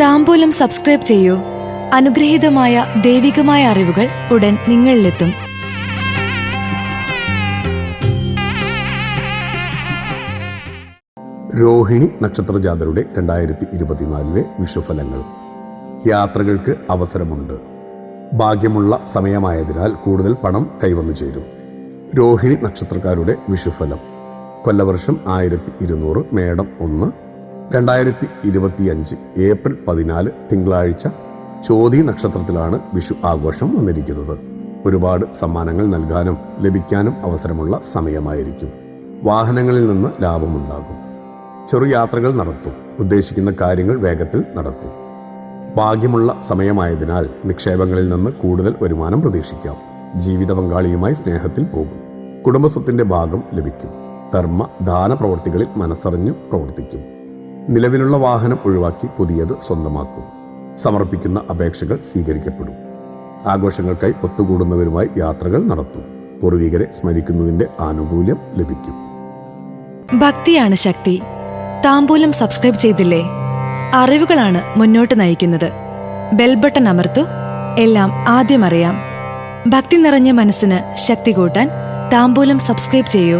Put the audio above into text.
താമ്പൂലം subscribe ചെയ്യൂ. അനുഗ്രഹീതമായ ദൈവികമായ അറിവുകൾ ഉടൻ നിങ്ങളിലെത്തും. രോഹിണി നക്ഷത്ര ജാതരുടെ രണ്ടായിരത്തി ഇരുപത്തിനാലിലെ വിഷുഫലങ്ങൾ. യാത്രകൾക്ക് അവസരമുണ്ട്. ഭാഗ്യമുള്ള സമയമായതിനാൽ കൂടുതൽ പണം കൈവന്നു ചേരും. രോഹിണി നക്ഷത്രക്കാരുടെ വിഷുഫലം. കൊല്ലവർഷം ആയിരത്തി ഇരുന്നൂറ് മേടം ഒന്ന്. രണ്ടായിരത്തി ഇരുപത്തിയഞ്ച് ഏപ്രിൽ പതിനാല് തിങ്കളാഴ്ച ചോതി നക്ഷത്രത്തിലാണ് വിഷു ആഘോഷം വന്നിരിക്കുന്നത്. ഒരുപാട് സമ്മാനങ്ങൾ നൽകാനും ലഭിക്കാനും അവസരമുള്ള സമയമായിരിക്കും. വാഹനങ്ങളിൽ നിന്ന് ലാഭമുണ്ടാകും. ചെറു യാത്രകൾ നടത്തും. ഉദ്ദേശിക്കുന്ന കാര്യങ്ങൾ വേഗത്തിൽ നടക്കും. ഭാഗ്യമുള്ള സമയമായതിനാൽ നിക്ഷേപങ്ങളിൽ നിന്ന് കൂടുതൽ വരുമാനം പ്രതീക്ഷിക്കാം. ജീവിത പങ്കാളിയുമായി സ്നേഹത്തിൽ പോകും. കുടുംബസ്വത്തിന്റെ ഭാഗം ലഭിക്കും. ധർമ്മ ദാന പ്രവർത്തികളിൽ മനസ്സറിഞ്ഞു പ്രവർത്തിക്കും. നിലവിലുള്ള വാഹനം ഒഴിവാക്കി പുതിയത് സ്വന്തമാക്കും. സമർപ്പിക്കുന്ന അപേക്ഷകൾ സ്വീകരിക്കപ്പെടും. ആഘോഷങ്ങൾക്കായി ഒത്തുകൂടുന്നവരുമായി യാത്രകൾ നടത്തും. പൂർവികരെ സ്മരിക്കുന്നതിന്റെ ആനുകൂല്യം ലഭിക്കും. ഭക്തിയാണ് ശക്തി. താമ്പൂലം സബ്സ്ക്രൈബ് ചെയ്തില്ലേ? അറിവുകളാണ് മുന്നോട്ട് നയിക്കുന്നത്. ബെൽ ബട്ടൺ അമർത്തു. എല്ലാം ആദ്യം അറിയാം. ഭക്തി നിറഞ്ഞ മനസ്സിന് ശക്തി കൂട്ടാൻ താമ്പൂലം സബ്സ്ക്രൈബ് ചെയ്യൂ.